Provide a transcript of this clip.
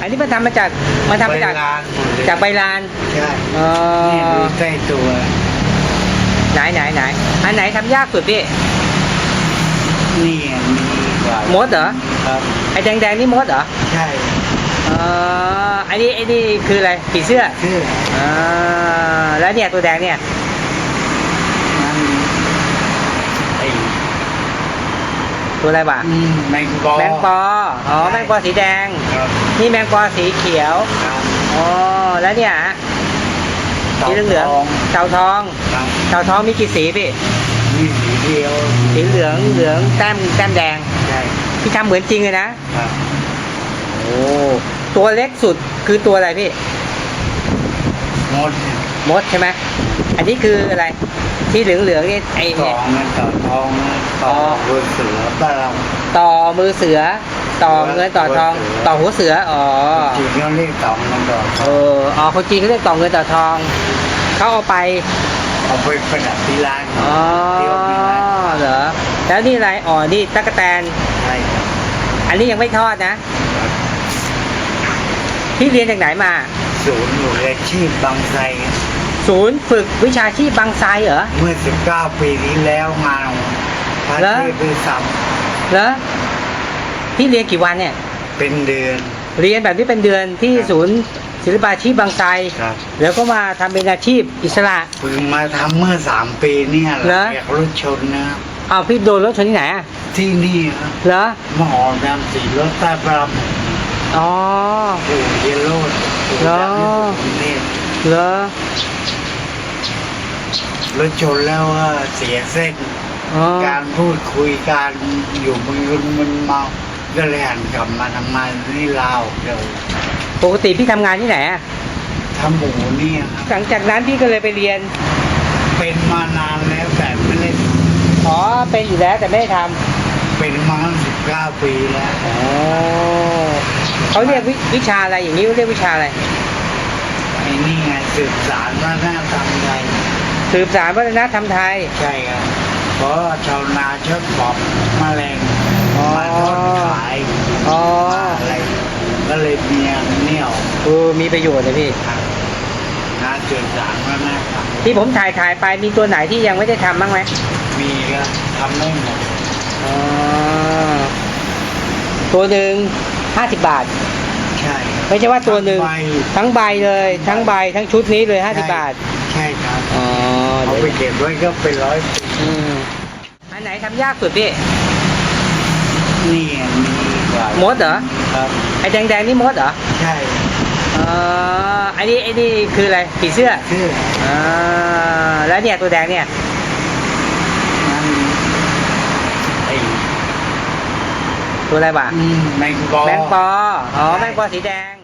อันนี้มันทำมาจากมันทำมาจากใบลานหมดเลย จากใบลานใช่เอนี่อดูใกล้ตัวไหนไหนไหนอันไหนทำยากสุดพี่นี่มีกว่ามดเหรอครับไอ้แดงแดงๆนี่มดเหรอใช่เอออันนี้ไอ้นี่คืออะไรผีเสื้อชื่ออ่าแล้วเนี่ยตัวแดงเนี่ย นั่นไอ้ ตัวอะไรวะอืมแมงปอแมงปออ๋อแมงปอสีแดงครับนี่แมงปอสีเขียวครับอ๋อแล้วเนี่ยฮะสีเหลืองๆเต่าทองครับเต่าทองมีกี่สีพี่มีสีเดียวสีเหลืองเหลืองแต้มแต้มแดงใช่พี่ทำเหมือนจริงเลยนะครับโอ้ตัวเล็กสุดคือตัวอะไรพี่หมดเนี่ยมดใช่ไหมอันนี้คืออะไร ที่เหลืองเหลืองๆนี่ไอ้ต่เนี่อยเงินต่อทองต่อเบอร์เสือบ้านเรา ต่อมือเสือ ต่อเงินต่อทอง ต่อหัวเสืออ๋อ จริงเขาเรียกต่อเงินต่อทเอองออ๋อคนจีนเขาเรียกต่อเงินต่อทอง เขาเอาไป เอาไปประดับที่ร้านอ๋อเที่ยวที่ร้านเหรอ แล้วนี่อะไร อ๋อ นี่ตั๊กแตน ใช่ครับอันนี้ยังไม่ทอดนะ พี่เรียนจากไหนมา ศูนย์อยู่อาชีพบางไทร ศูนย์ฝึกวิชาชีพบางไทรเหรอ เมื่อ 19 ปีที่แล้วมาพระแล้วเทพด้วยซ้เหรอพี่เรียนกี่วันเนี่ยำเป็นเดือน เรียนแบบนี้เป็นเดือนที่ครับ ศูนย์ศิลปาชีพบางไทรครับแล้วก็มาทำเป็นอาชีพอิสระ เพิ่งมาทำเมื่อ 3 ปีเนี่ยเหรออยากรถชนนะครับอ้าวพี่โดนรถชนที่ไหนอะที่นี่ครับเหรอมหอนำสีรถใต้ประมอ๋ออู่เยลโล่อู่เหรอดังที่สุดในประเทศเหรอ รถชนแล้วว่าเสียเส้น อ๋อการพูดคุยการอยู่มึนมึนเมาก็เลยหันกลับมาทำงานที่ลาวเลยปกติพี่ทำงานที่ไหนอะทำหมูเนี่ยครับ หลังจากนั้นพี่ก็เลยไปเรียน เป็นมานานแล้วแต่ไม่ได้อ๋อ เป็นอยู่แล้วแต่ไม่ได้ทเป็นมาสิบเก้าปีแล้วำอ๋อเขาเรียกวิวิชาอะไรอย่างนี้เรียกวิชาอะไร ไอ้นี่ไงสืบสารวัฒนธรรมไทย สืบสารวัฒนธรรมไทย ใช่ครับเพราะว่าชาวนาชอบปอกแมลงอ๋อ มาทอดขายอ๋อ มาอะไรก็เลยมีอันเนี่ยเออมีประโยชน์เลยพี่ ครับงานสืบสารวัฒนธรรมที่ผมถ่ายถ่ายไปมีตัวไหนที่ยังไม่ได้ทำบ้างไหมมีก็ทำได้หมดอ๋อตัวหนึ่งห้าสิบบาท ใช่ครับไม่ใช่ว่าตัวหนึ่ง ทั้ใบทั้งใบเลย ทั้งใบทั้งชุดนี้เลยห้าสิบบาท ใช่ครับ อ๋อ เอาไปเก็บไว้ก็เป็นร้อยปีอืมอันไหนทำยากสุดพี่นี่มีกว่ามดเหรอครับไอ้แดงแดงๆนี่มดเหรอใช่เอออันนี้ไอ้นี่คืออะไรผีเสื้อชื่ออ่าแล้วเนี่ยตัวแดงเนี่ยนั่นไอ้ตัวอะไรวะอืมแมงปอแมงปออ๋อแมงปอสีแดง